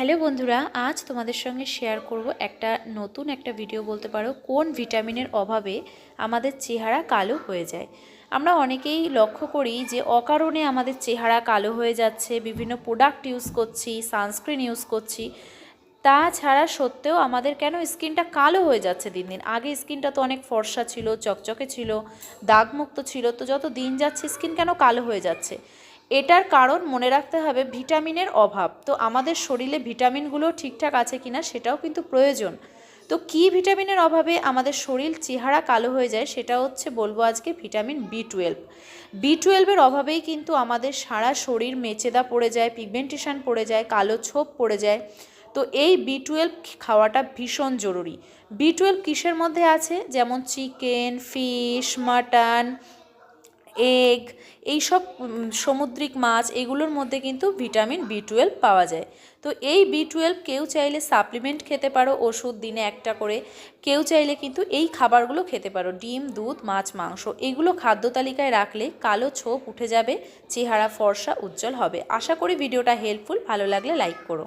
Hello বন্ধুরা, আজ তোমাদের সঙ্গে শেয়ার করব একটা নতুন একটা ভিডিও বলতে পারো, কোন ভিটামিনের অভাবে আমাদের চেহারা কালো হয়ে যায়। আমরা অনেকেই লক্ষ্য করি যে অকারণে আমাদের চেহারা কালো হয়ে যাচ্ছে, বিভিন্ন প্রোডাক্ট ইউজ করছি সানস্ক্রিন ইউজ করছি। তাছাড়া সত্ত্বেও আমাদের কেন স্কিনটা কালো হয়ে যাচ্ছে দিন দিন? আগে স্কিনটা তো অনেক ফর্সা ছিল, চকচকে ছিল, দাগমুক্ত ছিল, তো যত দিন যাচ্ছে স্কিন কেন কালো হয়ে যাচ্ছে? এটার কারণ মনে রাখতে হবে ভিটামিনের অভাব। তো আমাদের শরীরে ভিটামিনগুলো ঠিকঠাক আছে কিনা সেটাও কিন্তু প্রয়োজন। তো কি ভিটামিনের অভাবে আমাদের শরীর চেহারা কালো হয়ে যায় সেটা হচ্ছে বলব আজকে ভিটামিন বি টুয়েলভ। বি টুয়েলভের অভাবেই কিন্তু আমাদের সারা শরীর মেচেদা পড়ে যায় পিগমেন্টেশন পড়ে যায়, কালো ছোপ পড়ে যায়। তো এই বি টুয়েলভ খাওয়াটা ভীষণ জরুরি। বি টুয়েলভ কিসের মধ্যে আছে? যেমন চিকেন, ফিশ, মাটন এগ এইসব সামুদ্রিক মাছ, এগুলোর মধ্যে কিন্তু ভিটামিন বি টুয়েলভ পাওয়া যায়। তো এই বি টুয়েলভ কেউ চাইলে সাপ্লিমেন্ট খেতে পারো, ওষুধ দিনে একটা করে। কেউ চাইলে কিন্তু এই খাবারগুলো খেতে পারো, ডিম, দুধ, মাছ, মাংস। এগুলো খাদ্য তালিকায় রাখলে কালো ছোপ উঠে যাবে, চেহারা ফর্সা উজ্জ্বল হবে। আশা করি ভিডিওটা হেল্পফুল ভালো লাগলে লাইক করো।